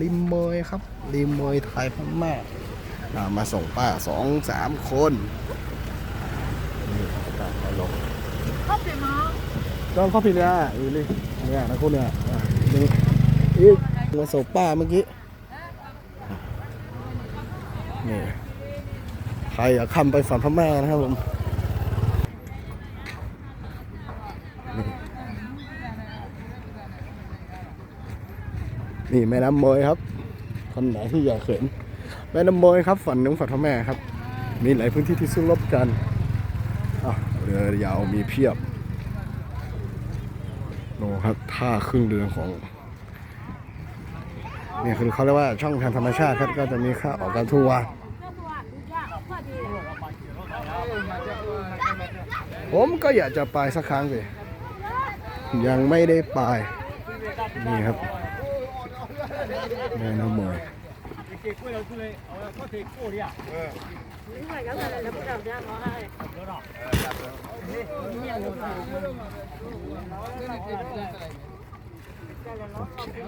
ริมเมยครับ ริมเมยไทยพ่อแม่มาส่งป้าสองสามคนนี่ป้ามาลงข้าวผิดมั้งต้องข้าวผิดเนะอีลี่เนี่ยนะคุณเนี่ยนี่อีมาส่งป้าเมื่อกี้นี่ใครอยากคำไปฝันพ่อแม่นะครับผม นี่แม่น้ำโมยครับคนไหนที่อยากเห็นแม่น้ำโมยครับฝันนึงฝันพม่ครับ มีหลายพื้นที่ที่สู้รบกันเรือยาวมีเพียบโนครับท่าครึ่งเรือของเนี่ยคือเขาเรียกว่าช่องทางธรรมชาติครับก็จะมีค่าออกการทัวร์ผมก็อยากจะไปสักครั้งเลยยังไม่ได้ไปนี่ครับ แม่น้ำมอยโอเค